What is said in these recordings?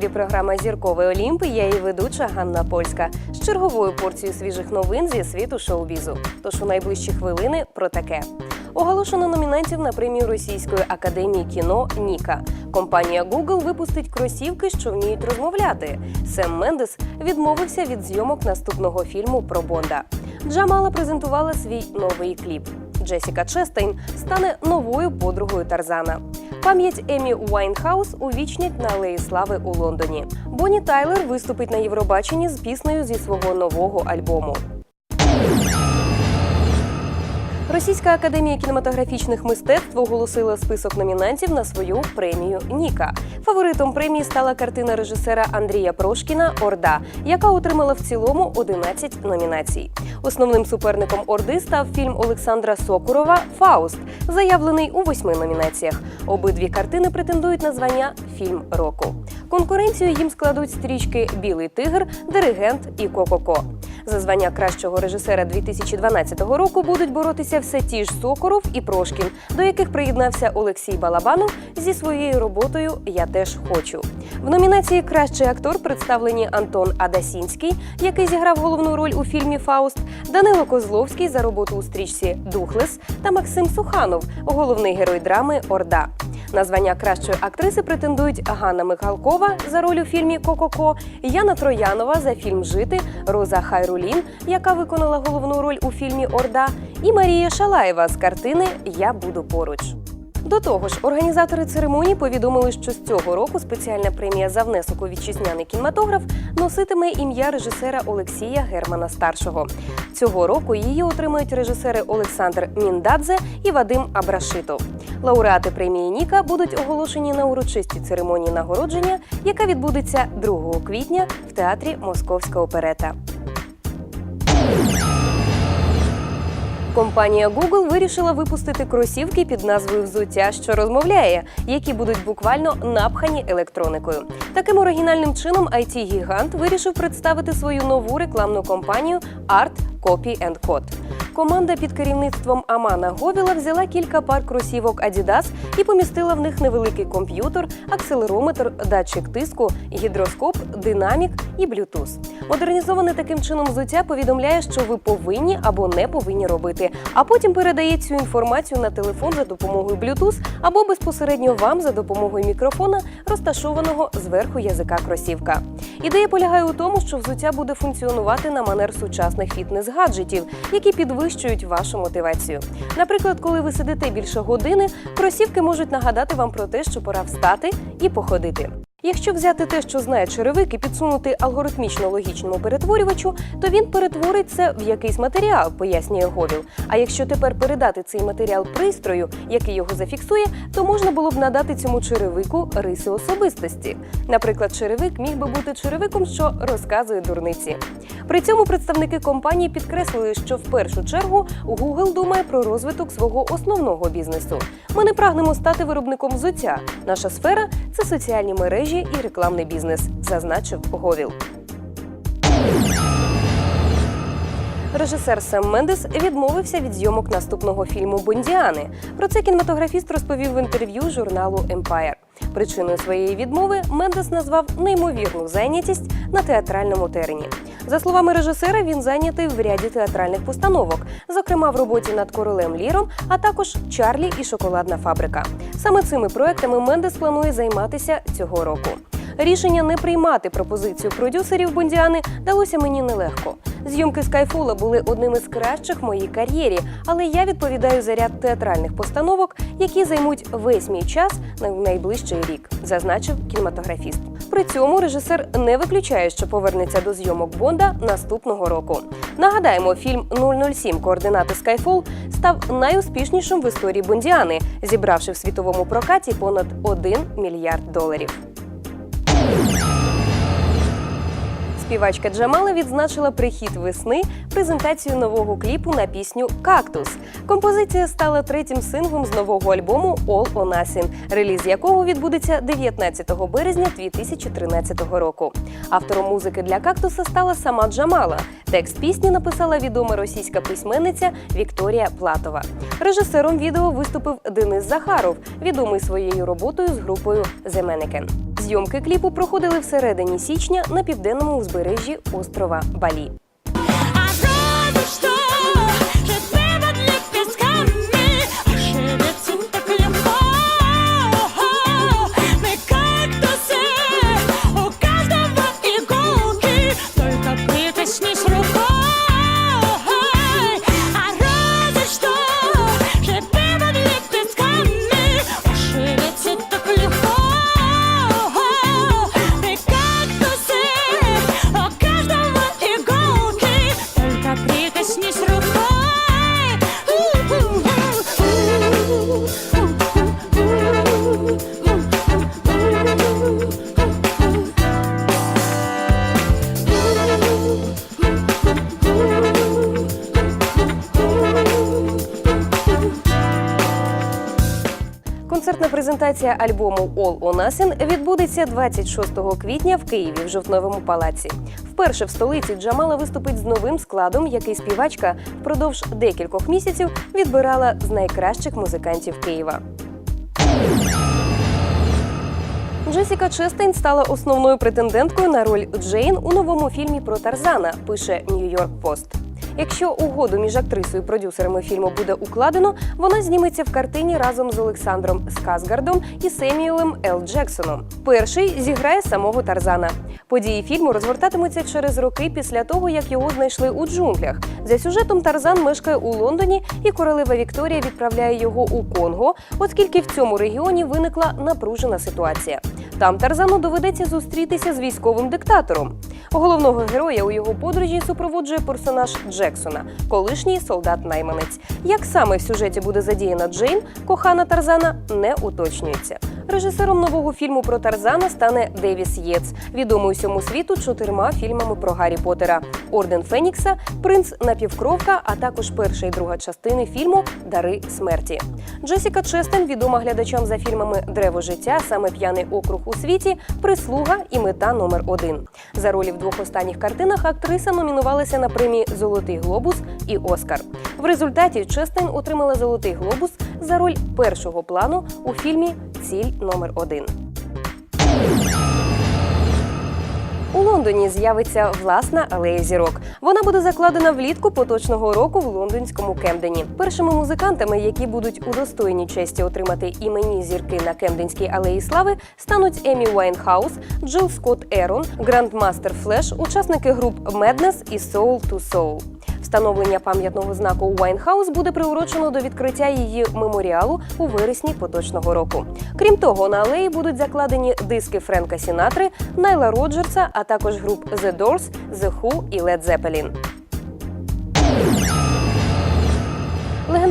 Ефірі. Програма Зірковий Олімп. Я її ведуча Ганна Польська з черговою порцією свіжих новин зі світу шоу-бізу. Тож у найближчі хвилини про таке. Оголошено номінантів на премію Російської академії кіно Ніка. Компанія Google випустить кросівки, що вміють розмовляти. Сем Мендес відмовився від зйомок наступного фільму про Бонда. Джамала презентувала свій новий кліп. Джесіка Честейн стане новою подругою Тарзана. Пам'ять Емі Уайнхаус увічнять на Алеї Слави у Лондоні. Бонні Тайлер виступить на Євробаченні з піснею зі свого нового альбому. Російська академія кінематографічних мистецтв оголосила список номінантів на свою премію Ніка. Фаворитом премії стала картина режисера Андрія Прошкіна Орда, яка отримала в цілому 11 номінацій. Основним суперником Орди став фільм Олександра Сокурова Фауст, заявлений у восьми номінаціях. Обидві картини претендують на звання фільм року. Конкуренцію їм складуть стрічки Білий тигр, Диригент і Кококо. За звання кращого режисера 2012 року будуть боротися все ті ж Сокоров і Прошкін, до яких приєднався Олексій Балабанов зі своєю роботою Я теж хочу. В номінації Кращий актор представлені Антон Адасінський, який зіграв головну роль у фільмі Фауст, Данило Козловський за роботу у стрічці Духлес та Максим Суханов, головний герой драми Орда. На звання кращої актриси претендують Ганна Михалкова за роль у фільмі Кококо, Яна Троянова за фільм Жити, Роза Хайрулін, яка виконала головну роль у фільмі Орда, і Марія Шалаєва з картини Я буду поруч. До того ж, організатори церемонії повідомили, що з цього року спеціальна премія за внесок у вітчизняний кінематограф носитиме ім'я режисера Олексія Германа Старшого. Цього року її отримають режисери Олександр Міндадзе і Вадим Абрашитов. Лауреати премії Ніка будуть оголошені на урочистій церемонії нагородження, яка відбудеться 2 квітня в театрі Московська оперета. Компанія Google вирішила випустити кросівки під назвою Взуття, що розмовляє, які будуть буквально напхані електроникою. Таким оригінальним чином it гігант вирішив представити свою нову рекламну кампанію Art Copy and Code. Команда під керівництвом Амана Говіла взяла кілька пар кросівок Adidas і помістила в них невеликий комп'ютер, акселерометр, датчик тиску, гідроскоп, динамік і Bluetooth. Модернізоване таким чином взуття повідомляє, що ви повинні або не повинні робити, а потім передає цю інформацію на телефон за допомогою Bluetooth або безпосередньо вам за допомогою мікрофона, розташованого зверху язика кросівка. Ідея полягає у тому, що взуття буде функціонувати на манер сучасних фітнес-гаджетів, які підвищують вашу мотивацію. Наприклад, коли ви сидите більше години, кросівки можуть нагадати вам про те, що пора встати і походити. Якщо взяти те, що знає черевик, і підсунути алгоритмічно логічному перетворювачу, то він перетворить це в якийсь матеріал, пояснює Говіл. А якщо тепер передати цей матеріал пристрою, який його зафіксує, то можна було б надати цьому черевику риси особистості. Наприклад, черевик міг би бути черевиком, що розказує дурниці. При цьому представники компанії підкреслили, що в першу чергу Google думає про розвиток свого основного бізнесу. Ми не прагнемо стати виробником взуття. Наша сфера це соціальні мережі і рекламний бізнес, зазначив Говіл. Режисер Сем Мендес відмовився від зйомок наступного фільму Бондіани. Про це кінематографіст розповів в інтерв'ю журналу Empire. Причиною своєї відмови Мендес назвав неймовірну зайнятість на театральному терені. За словами режисера, він зайнятий в ряді театральних постановок, зокрема в роботі над королем Ліром, а також Чарлі і шоколадна фабрика. Саме цими проектами Мендес планує займатися цього року. Рішення не приймати пропозицію продюсерів Бондіани далося мені нелегко. Зйомки Скайфола були одним із кращих в моїй кар'єрі, але я відповідаю за ряд театральних постановок, які займуть весь мій час на найближчий рік, зазначив кінематографіст. При цьому режисер не виключає, що повернеться до зйомок Бонда наступного року. Нагадаємо, фільм «007. Координати Skyfall» став найуспішнішим в історії Бондіани, зібравши в світовому прокаті понад 1 мільярд доларів. Співачка Джамала відзначила прихід весни презентацію нового кліпу на пісню Кактус. Композиція стала третім синглом з нового альбому All or Nothing, реліз якого відбудеться 19 березня 2013 року. Автором музики для кактуса стала сама Джамала. Текст пісні написала відома російська письменниця Вікторія Платова. Режисером відео виступив Денис Захаров, відомий своєю роботою з групою Mannequin. Зйомки кліпу проходили всередині січня на південному узбережжі острова Балі. Презентація альбому All or Nothing відбудеться 26 квітня в Києві в жовтневому палаці. Вперше в столиці Джамала виступить з новим складом, який співачка впродовж декількох місяців відбирала з найкращих музикантів Києва. Джесіка Честейн стала основною претенденткою на роль Джейн у новому фільмі про Тарзана. Пише Нью-Йорк Пост. Якщо угоду між актрисою і продюсерами фільму буде укладено, вона зніметься в картині разом з Олександром Сказгардом і Семюелем Л. Джексоном. Перший зіграє самого Тарзана. Події фільму розгортатимуться через роки після того, як його знайшли у джунглях. За сюжетом Тарзан мешкає у Лондоні, і королева Вікторія відправляє його у Конго, оскільки в цьому регіоні виникла напружена ситуація. Там Тарзану доведеться зустрітися з військовим диктатором. Головного героя у його подорожі супроводжує персонаж Джексона, колишній солдат-найманець. Як саме в сюжеті буде задіяна Джейн, кохана Тарзана, не уточнюється. Режисером нового фільму про Тарзана стане Девіс Єц, відомий усьому світу чотирма фільмами про Гаррі Поттера Орден Фенікса, Принц Напівкровка, а також перша і друга частини фільму Дари смерті. Джесіка Честен відома глядачам за фільмами Древо життя, саме п'яний округ у світі, прислуга і мета номер один. За ролі в двох останніх картинах актриса номінувалася на премії Золотий глобус і Оскар. В результаті Честен отримала Золотий глобус за роль першого плану у фільмі Ціль номер один. У Лондоні з'явиться власна алея зірок. Вона буде закладена влітку поточного року в лондонському Кемдені. Першими музикантами, які будуть удостоєні честі отримати іменні зірки на Кемденській алеї слави, стануть Емі Уайнхаус, Джил Скотт Ерон, Грандмастер Флеш, учасники груп Madness і Soul to Soul. Встановлення пам'ятного знаку Уайнхаус буде приурочено до відкриття її меморіалу у вересні поточного року. Крім того, на алеї будуть закладені диски Френка Сінатри, Найла Роджерса, а також груп The Doors, The Who і Led Zeppelin.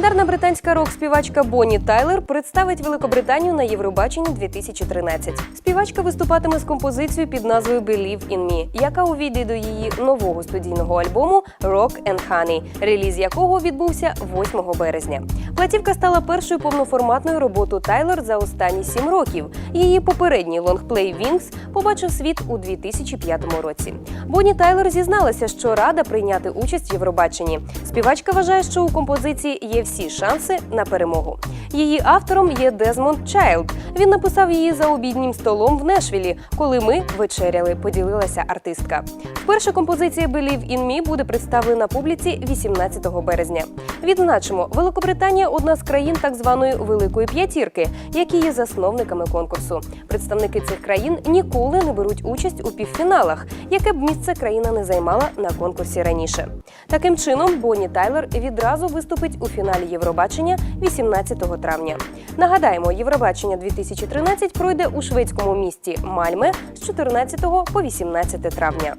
Легендарна британська рок-співачка Бонні Тайлер представить Великобританію на Євробаченні 2013. Співачка виступатиме з композицією під назвою Believe in Me, яка увійде до її нового студійного альбому Rock and Honey, реліз якого відбувся 8 березня. Платівка стала першою повноформатною роботою Тайлер за останні сім років. Її попередній лонгплей Wings побачив світ у 2005 році. Бонні Тайлер зізналася, що рада прийняти участь в Євробаченні. Співачка вважає, що у композиції є всі шанси на перемогу. Її автором є Дезмонд Чайлд. Він написав її за обіднім столом в Нешвілі, коли ми вечеряли. Поділилася артистка. Вперше композиція Believe in Me буде представлена публіці 18 березня. Відзначимо, Великобританія одна з країн так званої Великої п'ятірки, які є засновниками конкурсу. Представники цих країн ніколи не беруть участь у півфіналах, яке б місце країна не займала на конкурсі раніше. Таким чином, Бонні Тайлер відразу виступить у фіналі Євробачення 18 травня. Нагадаємо, Євробачення 2013 пройде у шведському місті Мальме з 14 по 18 травня.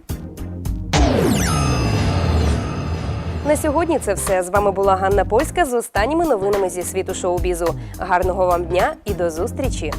На сьогодні це все. З вами була Ганна Польська з останніми новинами зі світу шоу-бізу. Гарного вам дня і до зустрічі!